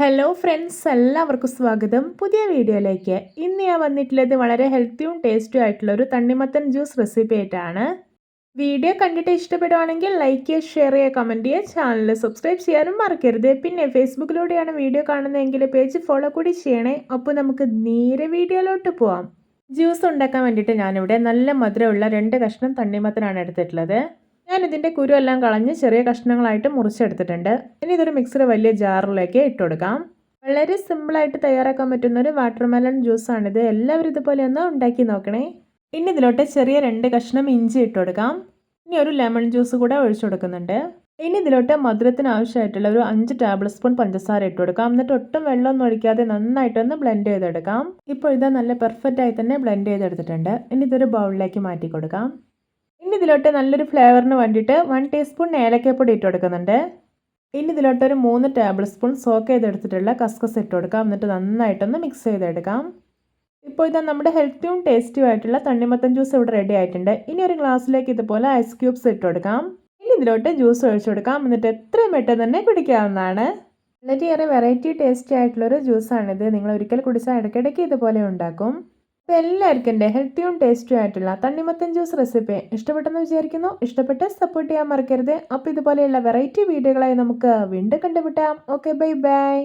Hello friends എല്ലാവർക്കും സ്വാഗതം. പുതിയ വീഡിയോയിലേക്ക്. ഇന്ന് ഞാൻ വന്നിട്ടുള്ളത് വളരെ ഹെൽത്തിയും ടേസ്റ്റും ആയിട്ടുള്ള ഒരു തണ്ണിമത്തൻ ജ്യൂസ് റെസിപ്പി ആയിട്ടാണ്. വീഡിയോ കണ്ടിട്ട് ഇഷ്ടപ്പെടുവാണെങ്കിൽ ലൈക്ക് ചെയ്യുക ഷെയർ ചെയ്യുക കമന്റ് ചെയ്യുക ചാനൽ സബ്സ്ക്രൈബ് ചെയ്യാനും മറക്കരുത്. പിന്നെ ഫേസ്ബുക്കിലൂടെയാണ് വീഡിയോ കാണുന്നതെങ്കിൽ പേജ് ഫോളോ കൂടി ചെയ്യണേ. അപ്പോൾ നമുക്ക് നേരെ വീഡിയോയിലോട്ട് പോവാം. ജ്യൂസ് ഉണ്ടാക്കാൻ വേണ്ടിയിട്ട് ഞാനിവിടെ നല്ല മധുരമുള്ള രണ്ട് കഷ്ണം തണ്ണിമത്തനാണ് എടുത്തിട്ടുള്ളത്. ഞാൻ ഇതിന്റെ കുരുവെല്ലാം കളഞ്ഞ് ചെറിയ കഷ്ണങ്ങളായിട്ട് മുറിച്ചെടുത്തിട്ടുണ്ട്. ഇനി ഇതൊരു മിക്സർ വലിയ ജാറിലേക്ക് ഇട്ട് കൊടുക്കാം. വളരെ സിമ്പിളായിട്ട് തയ്യാറാക്കാൻ പറ്റുന്ന ഒരു വാട്ടർമെലൺ ജ്യൂസാണിത് എല്ലാവരും ഇതുപോലെ ഒന്ന് ഉണ്ടാക്കി നോക്കണേ. ഇനി ഇതിലോട്ട് ചെറിയ രണ്ട് കഷ്ണം ഇഞ്ചി ഇട്ട് കൊടുക്കാം. ഇനി ഒരു ലെമൺ ജ്യൂസ് കൂടെ ഒഴിച്ചു കൊടുക്കുന്നുണ്ട്. ഇനി ഇതിലോട്ട് മധുരത്തിന് ആവശ്യമായിട്ടുള്ള ഒരു അഞ്ച് ടേബിൾ സ്പൂൺ പഞ്ചസാര ഇട്ട് കൊടുക്കാം. എന്നിട്ട് ഒട്ടും വെള്ളമൊന്നും ഒഴിക്കാതെ നന്നായിട്ടൊന്ന് ബ്ലെൻഡ് ചെയ്തെടുക്കാം. ഇപ്പോൾ ഇത് നല്ല പെർഫെക്റ്റ് ആയി തന്നെ ബ്ലെൻഡ് ചെയ്തെടുത്തിട്ടുണ്ട്. ഇനി ഇതൊരു ബൗളിലേക്ക് മാറ്റി കൊടുക്കാം. ഇനി ഇതിലോട്ട് നല്ലൊരു ഫ്ലേവറിന് വേണ്ടിയിട്ട് വൺ ടീസ്പൂൺ ഏലക്കപ്പൊടി ഇട്ട് കൊടുക്കുന്നുണ്ട്. ഇനി ഇതിലോട്ട് ഒരു മൂന്ന് ടേബിൾ സ്പൂൺ സോക്ക് ചെയ്തെടുത്തിട്ടുള്ള കസ്കസ് ഇട്ട് കൊടുക്കാം. എന്നിട്ട് നന്നായിട്ടൊന്ന് മിക്സ് ചെയ്തെടുക്കാം. ഇപ്പോൾ ഇതാ നമ്മുടെ ഹെൽത്തിയും ടേസ്റ്റിയും ആയിട്ടുള്ള തണ്ണിമത്തൻ ജ്യൂസ് ഇവിടെ റെഡി ആയിട്ടുണ്ട്. ഇനി ഒരു ഗ്ലാസ്സിലേക്ക് ഇതുപോലെ ഐസ് ക്യൂബ്സ് ഇട്ട് കൊടുക്കാം. ഇനി ഇതിലോട്ട് ജ്യൂസ് ഒഴിച്ചു കൊടുക്കാം. എന്നിട്ട് എത്രയും പെട്ടെന്ന് തന്നെ കുടിക്കാവുന്നതാണ്. വളരെയേറെ വെറൈറ്റി ടേസ്റ്റി ആയിട്ടുള്ളൊരു ജ്യൂസാണിത് നിങ്ങൾ ഒരിക്കൽ കുടിച്ചാൽ ഇടയ്ക്കിടയ്ക്ക് ഇതുപോലെ ഉണ്ടാക്കും. അപ്പോൾ എല്ലാവർക്കും എന്റെ ഹെൽത്തിയും ടേസ്റ്റിയും ആയിട്ടുള്ള തണ്ണിമത്തൻ ജ്യൂസ് റെസിപ്പി ഇഷ്ടപ്പെട്ടെന്ന് വിചാരിക്കുന്നു. ഇഷ്ടപ്പെട്ട് സപ്പോർട്ട് ചെയ്യാൻ മറക്കരുത്. അപ്പോൾ ഇതുപോലെയുള്ള വെറൈറ്റി വീഡിയോകളായി നമുക്ക് വീണ്ടും കണ്ടുമുട്ടാം. Okay bye bye